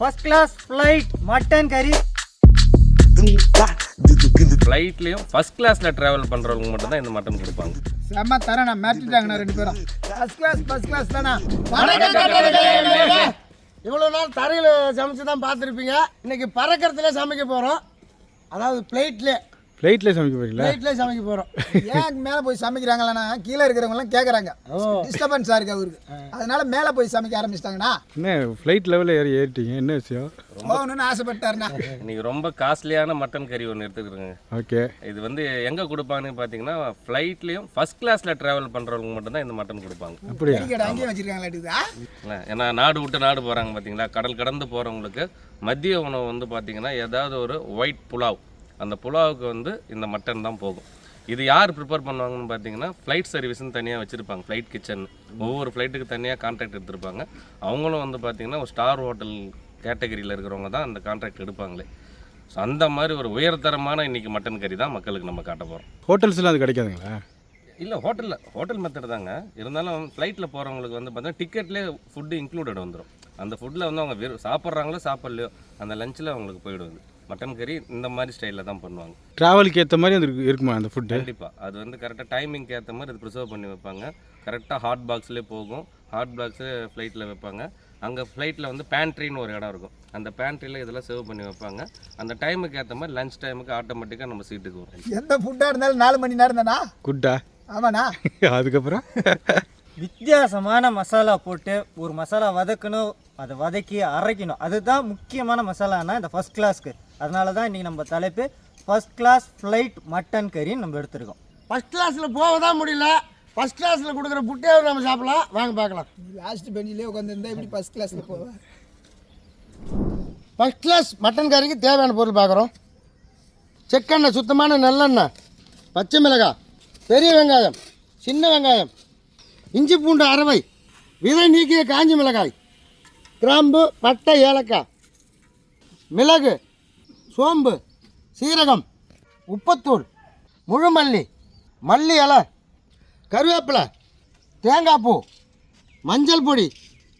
First class flight mutton கறி ஃப்ளைட்லேயும் first கிளாஸில் travel பண்ணுறவங்க மட்டும் தான் இந்த மட்டன் கொடுப்பாங்க. செம்ம தரேன் நான் மிரட்டிட்டாங்கண்ணா ரெண்டு பேரும். ஃபர்ஸ்ட் கிளாஸ் ஃபர்ஸ்ட் கிளாஸ் தானே? இவ்வளோ நாள் தரையில் சமைச்சு தான் பார்த்துருப்பீங்க. இன்னைக்கு பறக்கிறதுல சமைக்க போகிறோம் அதாவது பிளேட்லே ஃப்ளைட்டில் சமைக்க போறீங்களா? பிளேட்லே சமைக்க போகிறோம் ஏன் மேலே போய் சமைக்கிறாங்களா கீழே இருக்கிறவங்கலாம் கேட்குறாங்க டிஸ்டர்பன்ஸாக இருக்கு அவருக்கு. அதனால மேலே போய் சமைக்க ஆரம்பிச்சிட்டாங்கண்ணா. என்ன ஃப்ளைட் லெவலில் ஏறி ஏறிட்டீங்க? என்ன விஷயம்? போகணும்னு ஆசைப்பட்டாருண்ணா. இன்னைக்கு ரொம்ப காஸ்ட்லியான மட்டன் கறி ஒன்று எடுத்துக்கிறேங்க. ஓகே. இது வந்து எங்கே கொடுப்பாங்கன்னு பார்த்தீங்கன்னா ஃப்ளைட்லேயும் ஃபர்ஸ்ட் கிளாஸில் ட்ராவல் பண்ணுறவங்க மட்டும் தான் இந்த மட்டன் கொடுப்பாங்க. அப்படியா? டிக்கெட் அங்கேயே வச்சிருக்காங்களா ஏன்னா நாடு விட்டு நாடு போகிறாங்க பார்த்தீங்களா கடல் கடந்து போகிறவங்களுக்கு மதிய உணவு வந்து பார்த்தீங்கன்னா ஏதாவது ஒரு ஒயிட் புலாவ் அந்த புலாவுக்கு வந்து இந்த மட்டன் தான் போகும். இது யார் ப்ரிப்பேர் பண்ணுவாங்கன்னு பார்த்தீங்கன்னா ஃப்ளைட் சர்வீஸ்னு தனியாக வச்சுருப்பாங்க. ஃப்ளைட் கிச்சன் ஒவ்வொரு ஃப்ளைட்டுக்கு தனியாக கான்ட்ராக்ட் எடுத்திருப்பாங்க. அவங்களும் வந்து பார்த்தீங்கன்னா ஒரு ஸ்டார் ஹோட்டல் கேட்டகரியில் இருக்கிறவங்க தான் அந்த கான்ட்ராக்ட் எடுப்பாங்களே. ஸோ அந்த மாதிரி ஒரு உயர்தரமான இன்னைக்கு மட்டன் கறி தான் மக்களுக்கு நம்ம காட்ட போகிறோம் ஹோட்டல்ஸ்லாம் அது கிடைக்காதுங்களா? இல்லை ஹோட்டலில் ஹோட்டல் மெத்தட் தாங்க. இருந்தாலும் ஃப்ளைட்டில் போகிறவங்களுக்கு வந்து பார்த்தீங்கன்னா டிக்கெட்லேயே ஃபுட்டு இன்க்ளூடட் வந்துடும் அந்த ஃபுட்டில் வந்து அவங்க வெறும் சாப்பிட்றாங்களோ சாப்பிட்லையோ அந்த லஞ்சில் அவங்களுக்கு போயிடுது. மட்டன் கறி இந்த மாதிரி ஸ்டைலில் தான் பண்ணுவாங்க. ட்ராவலுக்கு ஏற்ற மாதிரி அது இருக்கு- இருக்குமா அந்த ஃபுட்டு கண்டிப்பாக அது வந்து கரெக்டாக டைமிங்க்கு ஏற்ற மாதிரி அது ப்ரிசர்வ் பண்ணி வைப்பாங்க. கரெக்டாக ஹாட் பாக்ஸ்லேயே போகும். ஹாட் பாக்ஸு ஃப்ளைட்டில் வைப்பாங்க. அங்கே ஃப்ளைட்டில் வந்து பேண்ட்ரின்னு ஒரு இடம் இருக்கும். அந்த பேண்ட்ரியில் இதெல்லாம் சர்வ் பண்ணி வைப்பாங்க. அந்த டைமுக்கு ஏற்ற மாதிரி லஞ்ச் டைமுக்கு ஆட்டோமேட்டிக்காக நம்ம சீட்டுக்கு வரும். எந்த ஃபுட்டாக இருந்தாலும் நாலு மணி நேரம் தானா? குட்டா ஆமாண்ணா. அதுக்கப்புறம்? வித்தியாசமான மசாலா போட்டு ஒரு மசாலா வதக்கணும் அதை வதக்கி அரைக்கணும். அதுதான் முக்கியமான மசாலானா இந்த ஃபர்ஸ்ட் கிளாஸ்க்கு அதனால தான் இன்றைக்கி நம்ம தலைப்பு ஃபர்ஸ்ட் கிளாஸ் ஃப்ளைட் மட்டன் கறின்னு நம்ம எடுத்திருக்கோம். ஃபஸ்ட் கிளாஸில் போக தான் முடியல. ஃபஸ்ட் கிளாஸில் கொடுக்குற புட்டே நம்ம சாப்பிடலாம். வாங்க பார்க்கலாம். லாஸ்ட் பெஞ்சிலே உட்காந்துருந்தா எப்படி ஃபர்ஸ்ட் கிளாஸில் போவேன் ஃபஸ்ட் கிளாஸ் மட்டன் கறிக்கு தேவையான பொருள் பார்க்குறோம். செக்கெண்ணெய் சுத்தமான நல்லெண்ணெய் பச்சை மிளகாய் பெரிய வெங்காயம் சின்ன வெங்காயம் இஞ்சி பூண்டு அரவை விதை நீக்கிய காஞ்சி மிளகாய் கிராம்பு பட்டை ஏலக்காய் மிளகு சோம்பு சீரகம் உப்பத்தூள் முழுமல்லி மல்லி இலை கருவேப்பிலை தேங்காய் பூ மஞ்சள் பொடி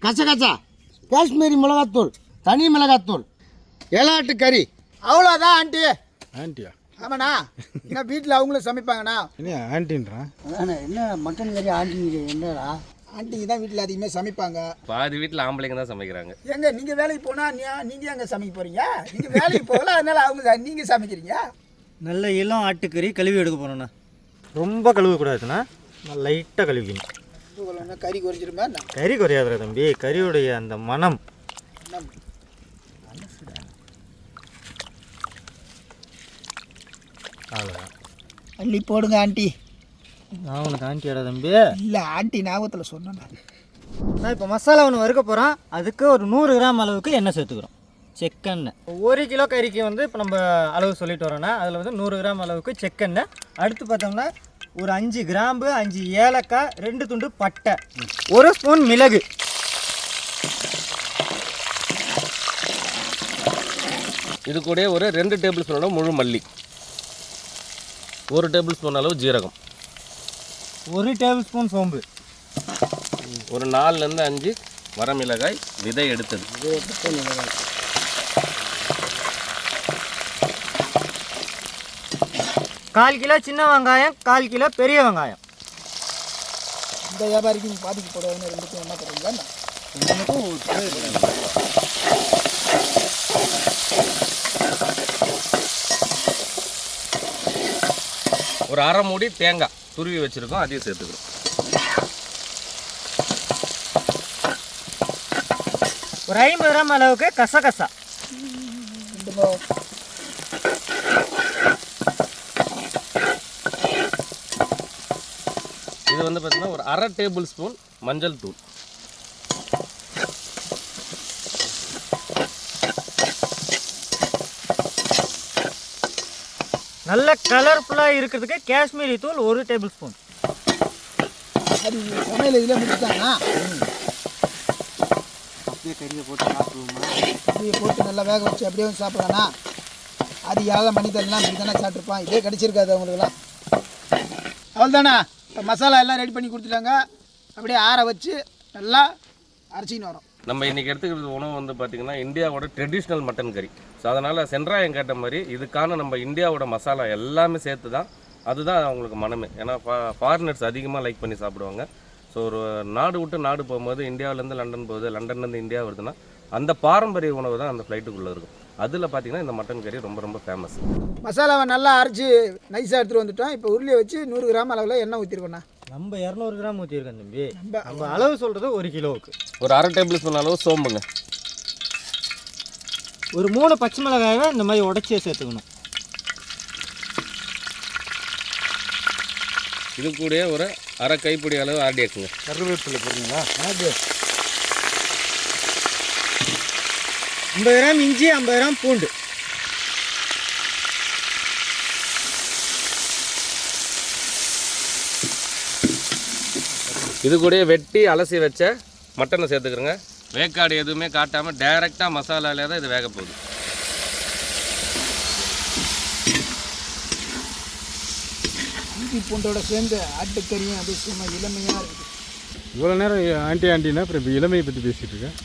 கசகசா காஷ்மீரி மிளகாத்தூள் தனி மிளகாத்தூள் ஏலாட்டு கறி. அவ்வளோதான் ஆண்டி. ஆன்ட்டியா ஆமாண்ணா. என்ன வீட்டில் அவங்களும் சமைப்பாங்கண்ணா. என்ன ஆன்ட்டின்றான் என்ன மட்டன் கறி ஆண்டிங்க என்னடா? ஆண்டிக்கு தான் வீட்டில் அதிகமாக சமைப்பாங்க. பாதி வீட்டில் ஆம்பளைங்க தான் சமைக்கிறாங்க. எங்க நீங்கள் வேலைக்கு போனால் நீங்கள் எங்கே சமைக்க போகிறீங்க நீங்கள் வேலைக்கு போகல அதனால அவங்க நீங்கள் சமைக்கிறீங்க? நல்ல இளம் ஆட்டுக்கறி கழுவி எடுக்க போகிறோண்ணா ரொம்ப கழுவக்கூடாதுண்ணா. லைட்டாக கழுவிக்கணும். இவ்வளோன்னா கறி குறைஞ்சிருமா? கறி குறையாதுடா தம்பி. கறியுடைய அந்த மனம் அவ்வளோதான் அள்ளி போடுங்க ஆண்டி. நான் உனக்கு ஆண்டியாடா தம்பி. இல்லை ஆண்டி ஞாபகத்தில் சொன்னேன் நான். இப்போ மசாலா ஒன்று வறுக்க போகிறோம் அதுக்கு ஒரு நூறு கிராம் அளவுக்கு எண்ணெய் சேர்த்துக்கிறோம். செக்கெண்ணெய். ஒரு கிலோ கறிக்கு வந்து இப்போ நம்ம அளவு சொல்லிட்டு வரோன்னா அதில் வந்து நூறு கிராம் அளவுக்கு செக்கெண்ணெய். அடுத்து பார்த்தோம்னா ஒரு அஞ்சு கிராம்பு அஞ்சு ஏலக்காய் ரெண்டு துண்டு பட்டை. ஒரு ஸ்பூன் மிளகு. இது கூட ஒரு ரெண்டு டேபிள் ஸ்பூனோட முழு மல்லி. ஒரு டேபிள் ஸ்பூன் அளவு ஜீரகம். ஒரு டேபிள் ஸ்பூன் சோம்பு. ஒரு நாலுலேருந்து அஞ்சு வரமிளகாய் விதை எடுத்தது. கால் கிலோ சின்ன வெங்காயம் கால் கிலோ பெரிய வெங்காயம். இந்த வியாபாரிக்கு நீங்கள் பாதிக்கு போடுவாங்க ரெண்டுக்கும் என்ன பண்ணுறீங்களா ஒரு அரை மூடி தேங்காய். துருவி வச்சுருக்கோம் அதையும் சேர்த்துக்கிறோம். ஒரு ஐம்பது கிராம் அளவுக்கு கசகசா. இது வந்து பார்த்திங்கன்னா ஒரு அரை டேபிள் ஸ்பூன் மஞ்சள் தூள். நல்ல கலர்ஃபுல்லாக இருக்கிறதுக்கு காஷ்மீரி தூள் ஒரு டேபிள் ஸ்பூன் அது சமையல் இதில் முடிச்சுட்டாங்கண்ணா அப்படியே கறியை போட்டு சாப்பிடுவோமா? அப்படியே போட்டு நல்லா வேக வச்சு அப்படியே வந்து சாப்பிடலாண்ணா அது யாத மனிதன்லாம் இப்படி தானே சாப்பிட்ருப்பான் இதே கிடச்சிருக்காது அவங்களுக்குலாம் அவ்வளோதாண்ணா இப்போ மசாலா எல்லாம் ரெடி பண்ணி கொடுத்துட்டாங்க. அப்படியே ஆற வச்சு நல்லா அரைச்சின்னு வரோம். நம்ம இன்றைக்கி எடுத்துக்கிறது உணவு வந்து பார்த்திங்கன்னா இந்தியாவோட ட்ரெடிஷ்னல் மட்டன் கறி ஸோ அதனால் சென்ட்ராயம் கேட்ட மாதிரி இதுக்கான நம்ம இந்தியாவோட மசாலா எல்லாமே சேர்த்து தான் அதுதான் அவங்களுக்கு மனமே. ஏன்னா ஃபா ஃபாரினர்ஸ் அதிகமாக லைக் பண்ணி சாப்பிடுவாங்க. ஸோ ஒரு நாடு விட்டு நாடு போகும்போது இந்தியாவிலேருந்து லண்டன் போகுது லண்டன்லேருந்து இந்தியா வருதுன்னா அந்த பாரம்பரிய உணவு தான் அந்த ஃப்ளைட்டுக்குள்ளே இருக்கும். அதில் பார்த்தீங்கன்னா இந்த மட்டன் கறி ரொம்ப ரொம்ப ஃபேமஸ் மசாலாவை நல்லா அரைச்சி நைஸாக எடுத்துகிட்டு வந்துட்டோம். இப்போ உருளியை வச்சு நூறு கிராம் அளவில் எண்ணெய் ஊற்றிருக்கோண்ணா நம்ம இரநூறு கிராம் ஊற்றிருக்கோம் தம்பி. நம்ம நம்ம அளவு சொல்கிறது ஒரு கிலோவுக்கு. ஒரு அரை டேபிள் ஸ்பூன் அளவு சோம்புங்க. ஒரு மூணு பச்சை மிளகாயை இந்த மாதிரி உடச்சியே சேர்த்துக்கணும். இது கூடயே ஒரு அரை கைப்பிடி அளவு ஆர்டிஎக்ஸுங்க கருவேப்பிலை போடுறீங்களா? ஐம்பது கிராம் இஞ்சி ஐம்பது கிராம் பூண்டு. இது கூடயே வெட்டி அலசி வச்ச மட்டனை சேர்த்துக்கிறோங்க. வேக்காடு எதுவுமே காட்டாமல் டைரெக்டாக மசாலாலே தான் இது வேக போகுது. இஞ்சி பூண்டோட சேர்ந்து ஆட்டுக்கறியும் சும்மா இளமையாக இருக்குது. இவ்வளோ நேரம் ஆண்டி ஆண்டினா அப்புறம் இப்போ இளமையை பற்றி பேசிகிட்டு இருக்கேன்.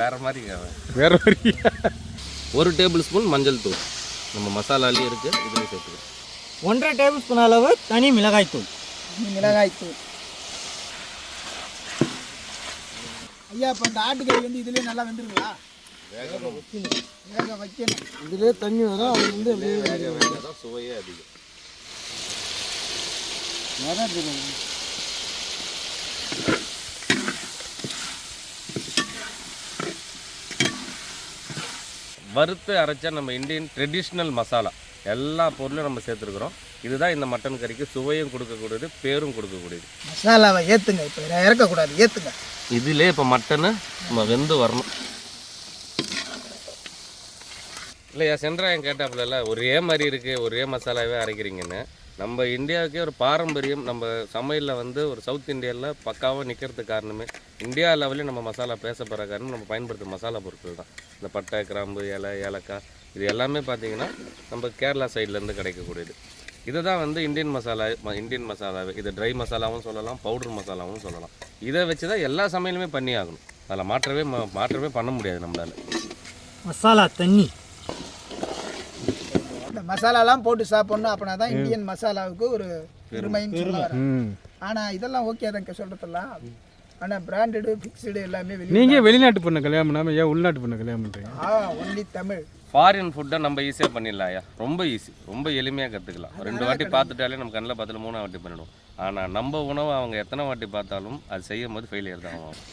வேற அவன். வேற மாதிரி ஒரு டேபிள் ஸ்பூன் மஞ்சள் தூள். நம்ம மசாலாலேயே இருக்குது இதுலேயும் சேர்த்துக்கிறோம் ஒன்றரை டேபிள் ஸ்பூன் அளவு தனி மிளகாய் தூள். இன்னும் மிளகாய் தூள். ஐயா இப்போ இந்த ஆட்டுக்கறி வந்து இதுலேயே நல்லா வெந்துருங்களா? வேக வைக்கணும் இதுலேயே தண்ணி வரும் அது வந்து அப்படியே தான் சுவையே அதிகம். வறுத்து அரைச்ச நம்ம இந்தியன் ட்ரெடிஷ்னல் மசாலா எல்லா பொருளும் நம்ம சேர்த்துருக்குறோம். இதுதான் இந்த மட்டன் கறிக்கு சுவையும் கொடுக்கக்கூடியது பேரும் கொடுக்கக்கூடியது. மசாலாவை ஏற்றுங்க இப்போ இறக்கக்கூடாது. ஏற்றுங்க இதிலே இப்போ மட்டனு நம்ம வெந்து வரணும். இல்லையா சென்ட்ராயம் கேட்டாப்புல ஒரே மாதிரி இருக்குது ஒரே மசாலாவே அரைக்கிறீங்கன்னு. நம்ம இந்தியாவுக்கே ஒரு பாரம்பரியம் நம்ம சமையலில் வந்து ஒரு சவுத் இந்தியாவில் பக்காவாக நிற்கிறதுக்கு காரணமே இந்தியா லெவலில் நம்ம மசாலா பேசப்படுற காரணம் நம்ம பயன்படுத்துகிற மசாலா பொருட்கள் தான். இந்த பட்டை கிராம்பு இலை ஏலக்காய் இது எல்லாமே பார்த்தீங்கன்னா நம்ம கேரளா சைட்லேருந்து கிடைக்கக்கூடியது. இதை தான் வந்து இந்தியன் மசாலா இந்தியன் மசாலாவே இது ட்ரை மசாலாவும் சொல்லலாம் பவுடர் மசாலாவும் சொல்லலாம். இதை வச்சு தான் எல்லா சமையலுமே பண்ணி ஆகணும். அதில் மாற்றவே ம- மாற்றவே பண்ண முடியாது நம்மளால. மசாலா தண்ணி. இந்த மசாலாலாம் போட்டு சாப்பிட்ணும் அப்படின்னா தான் இந்தியன் மசாலாவுக்கு ஒரு பெருமைன்னு சொல்ல ஆனால் இதெல்லாம் ஓகே தான் சொல்கிறதெல்லாம் ஆனால் பிராண்டடு ஃபிக்ஸ்டு எல்லாமே வெளியே நீங்கள் வெளிநாட்டு பொண்ணை கல்யாணம் பண்ணாமல் ஏன் உள்நாட்டு பொண்ணை கல்யாணம் பண்ணுறீங்க ஆ ஒன்லி தமிழ். ஃபாரின் ஃபுட்டை நம்ம ஈஸியாக பண்ணிடலாம்யா ரொம்ப ஈஸி ரொம்ப எளிமையாக கற்றுக்கலாம் ரெண்டு வாட்டி பார்த்துட்டாலே நம்ம கண்ணில் பார்த்துல மூணாவது வாட்டி பண்ணிடுவோம். ஆனால் நம்ம உணவை அவங்க எத்தனை வாட்டி பார்த்தாலும் அது செய்யும் போது ஃபெயிலியர் தான் ஆகும்.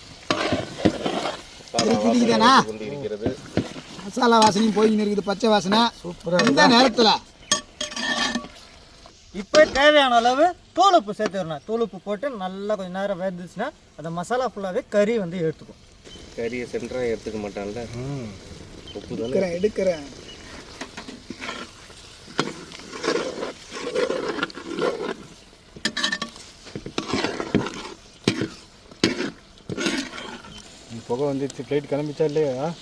இருக்கிறது மசாலா வாசனையும் போயின்னு இருக்குது பச்சை வாசனை. சூப்பராக இந்த நேரத்தில் இப்போ தேவையான அளவு தூளுப்பு சேர்த்துக்கணும் தூளுப்பு போட்டு நல்லா கொஞ்சம் நேரம் வெந்துச்சுன்னா அந்த மசாலா ஃபுல்லாகவே கறி வந்து எடுத்துக்கும். கறியை சென்டராக எடுத்துக்க மாட்டான்ல? எடுக்கிறேன் எடுக்கிறேன். புகை வந்துச்சு. ஃப்ளைட் கிளம்பிச்சா இல்லையா?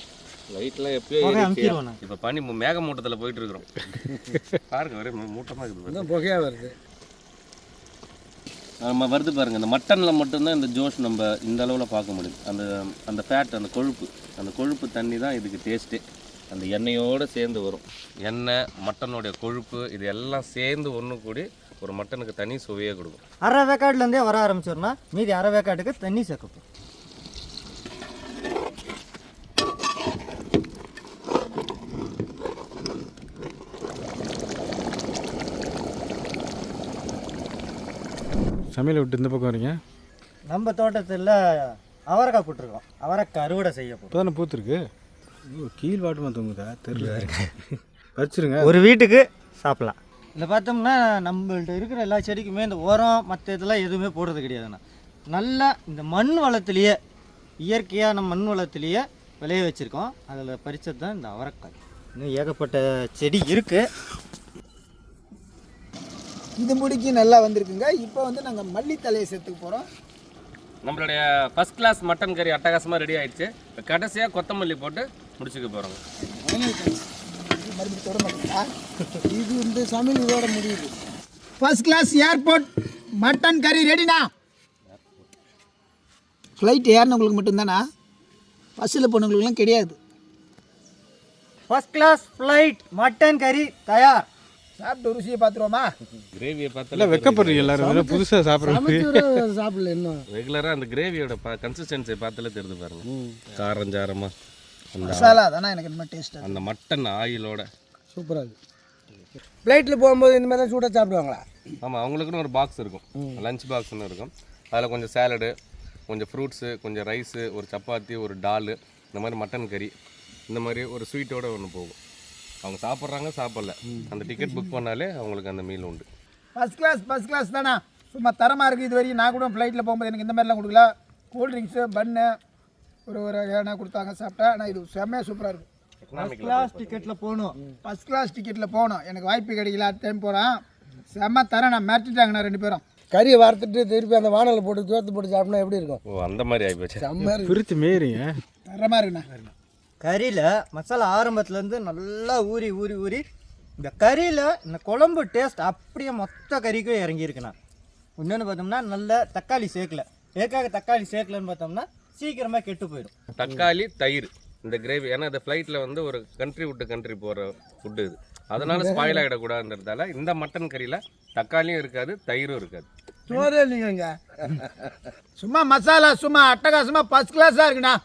லைட்லாம் எப்பயோ. இப்போ பனி மு- மேகமூட்டத்தில் போயிட்டு இருக்கிறோம். பாருங்க ஒரே மூ- மூட்டமா இருக்குது பாருங்க. புகையாக வருது. நம்ம வருது பாருங்கள் இந்த மட்டனில் மட்டும்தான் இந்த ஜோஷ் நம்ம இந்த அளவில் பார்க்க முடியும் அந்த அந்த ஃபேட் அந்த கொழுப்பு அந்த கொழுப்பு தண்ணி தான் இதுக்கு டேஸ்ட்டே அந்த எண்ணெயோடு சேர்ந்து வரும். எண்ணெய் மட்டனுடைய கொழுப்பு இது எல்லாம் சேர்ந்து ஒன்று கூடி ஒரு மட்டனுக்கு தனி சுவையே கொடுக்கும். அரை வேக்காட்லேருந்தே வர ஆரம்பிச்சோம்னா மீதி அரை வேக்காட்டுக்கு தண்ணி சேர்க்கப்படும் சமையலை விட்டு இந்த பக்கம் வரீங்க? நம்ம தோட்டத்தில் அவரைக்காய் போட்டிருக்கோம். அவரைக்காய் அறுவடை செய்ய போகிறோம் இப்போ தானே பூத்துருக்கு? ஐயோ கீழ் வாட்டுமா தொங்குதா? தெரியல. பறிச்சிருங்க. ஒரு வீட்டுக்கு சாப்பிடலாம். இதில் பார்த்தோம்னா நம்மள்ட்ட இருக்கிற எல்லா செடிக்குமே இந்த உரம் மற்ற இதெல்லாம் எதுவுமே போடுறது கிடையாதுண்ணா நல்லா இந்த மண் வளத்திலேயே இயற்கையான மண் வளத்திலேயே விளைய வச்சுருக்கோம். அதில் பறிச்சது தான் இந்த அவரைக்காய். இன்னும் ஏகப்பட்ட செடி இருக்குது இது முடிக்கி நல்லா வந்திருக்குங்க. இப்போ வந்து நாங்கள் மல்லித்தலையை சேர்த்துக்க போகிறோம் நம்மளுடைய ஃபர்ஸ்ட் கிளாஸ் மட்டன் கறி அட்டகாசமாக ரெடி ஆயிடுச்சு. இப்போ கடைசியாக கொத்தமல்லி போட்டு முடிச்சுக்க போகிறோங்க மறுபடியும் தொட மாட்டீங்களா இது இந்த சமையல் இதோட முடியுது. ஃபர்ஸ்ட் கிளாஸ் ஏர்போர்ட் மட்டன் கறி ரெடினா ஃப்ளைட் ஏறினவங்களுக்கு மட்டும்தானா? பஸ்ஸில் போனவங்களுக்குலாம் கிடையாது. ஃபர்ஸ்ட் கிளாஸ் ஃப்ளைட் மட்டன் கறி தயார். சாப்பிட்டு ருசியை பார்த்துருவோமா? கிரேவியை இல்லை பார்த்தாலே வெக்கப்படுறீங்க எல்லாரும். ஏதோ புதுசாக சாப்பிட்றது சாப்பிடல இன்னும். ரெகுலராக அந்த கிரேவியோட கன்சிஸ்டன்சி பார்த்தாலே தெரிஞ்சு பாருங்க. காரஞ்சாரமா அந்த மசாலா தானே எனக்கு இன்னும் டேஸ்ட் அந்த மட்டன் ஆயிலோட சூப்பராக இருக்கு ஃப்ளைட்டில் போகும்போது இந்த மாதிரி தான் சூடாக சாப்பிடுவாங்களா? ஆமாம் அவங்களுக்குன்னு ஒரு பாக்ஸ் இருக்கும். லஞ்ச் பாக்ஸ்னு இருக்கும். அதில் கொஞ்சம் சேலடு கொஞ்சம் ஃப்ரூட்ஸு கொஞ்சம் ரைஸு ஒரு சப்பாத்தி ஒரு டால் இந்த மாதிரி மட்டன் கறி இந்த மாதிரி ஒரு ஸ்வீட்டோட ஒன்று போகும். அவங்க சாப்பிட்றாங்க சாப்பிடல. அந்த டிக்கெட் புக் பண்ணாலே அவங்களுக்கு அந்த மீல் உண்டு. ஃபஸ்ட் கிளாஸ் ஃபஸ்ட் கிளாஸ் தானே? சும்மா தரமாக இருக்குது இது வரைக்கும் நான் கூட ஃப்ளைட்டில் போகும்போது எனக்கு இந்த மாதிரிலாம் கொடுக்கல. கூல் ட்ரிங்க்ஸு பன்னு ஒரு ஒரு ஏன்னா கொடுத்தாங்க சாப்பிட்டேன் ஆனால் இது செம்மையாக சூப்பராக இருக்குது ஃபர்ஸ்ட் கிளாஸ் டிக்கெட்டில் போகணும். ஃபஸ்ட் கிளாஸ் டிக்கெட்டில் போகணும். எனக்கு வாய்ப்பு கிடைக்கல. அடுத்த டைம் போகிறேன் செம்ம தரேன் நான் மிரட்டிட்டாங்கண்ணா ரெண்டு பேரும். கறியை வறுத்துட்டு திருப்பி அந்த வானலில் போட்டு தோத்து போட்டு சாப்பிட்டா எப்படி இருக்கும்? ஓ அந்த மாதிரி ஆகிப்போச்சு செம்ம பிரித்து மேறிங்க தரமாக இருக்குண்ணா. கறியில் மசாலா ஆரம்பத்துலேருந்து நல்லா ஊறி ஊறி ஊறி இந்த கறியில் இந்த குழம்பு டேஸ்ட் அப்படியே மொத்த கறிக்கும் இறங்கியிருக்குண்ணா. இன்னொன்று பார்த்தோம்னா நல்ல தக்காளி சேர்க்கல. எதுக்காக தக்காளி சேர்க்கலன்னு பார்த்தோம்னா சீக்கிரமாக கெட்டு போயிடும். தக்காளி தயிர் இந்த கிரேவி ஏன்னா இந்த ஃப்ளைட்டில் வந்து ஒரு கண்ட்ரி விட்டு கண்ட்ரி போகிற ஃபுட்டு இது. அதனால ஸ்பாயில் ஆகிடக்கூடாதுன்றதால இந்த மட்டன் கறியில் தக்காளியும் இருக்காது தயிரும் இருக்காது. சோறே இல்லைங்க சும்மா மசாலா சும்மா அட்டகாசமாக ஃபஸ்ட் கிளாஸாக இருக்குண்ணா.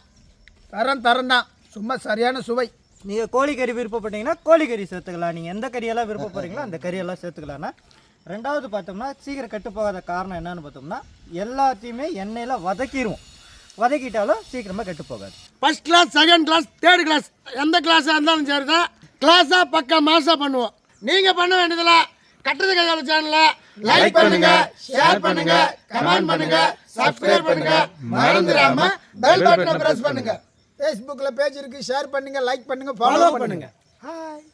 தரம் தரம் தான். சும்மா சரியான சுவை. நீங்கள் கோழிக்கறி விருப்பப்பட்டீங்கன்னா கோழிக்கறி சேர்த்துக்கலாம். நீங்கள் எந்த கறியெல்லாம் விருப்பப்படுறீங்களோ அந்த கறியெல்லாம் சேர்த்துக்கலாம்னா ரெண்டாவது பார்த்தோம்னா சீக்கிரம் கெட்டு போகாத காரணம் என்னன்னு பார்த்தோம்னா எல்லாத்தையுமே எண்ணெயில் வதக்கிடுவோம் வதக்கிட்டாலும் சீக்கிரமாக கெட்டு போகாது. First class second class third class எந்த கிளாஸாக இருந்தாலும் சரி தான் கிளாஸாக பக்கா மாசாக பண்ணுவோம். நீங்கள் பண்ண வேண்டியதில்ல கட்டுறது கையாள சேனலை லைக் பண்ணுங்க ஷேர் பண்ணுங்க கமெண்ட் பண்ணுங்க சப்ஸ்கிரைப் பண்ணுங்க. மறந்துடாம பெல் பட்டனை பிரஸ் பண்ணுங்க. ஃபேஸ்புக்கில் பேஜ் இருக்குது ஷேர் பண்ணுங்கள் லைக் பண்ணுங்கள் ஃபாலோ ஃபாலோ பண்ணுங்க. பண்ணுங்கள் ஹாய்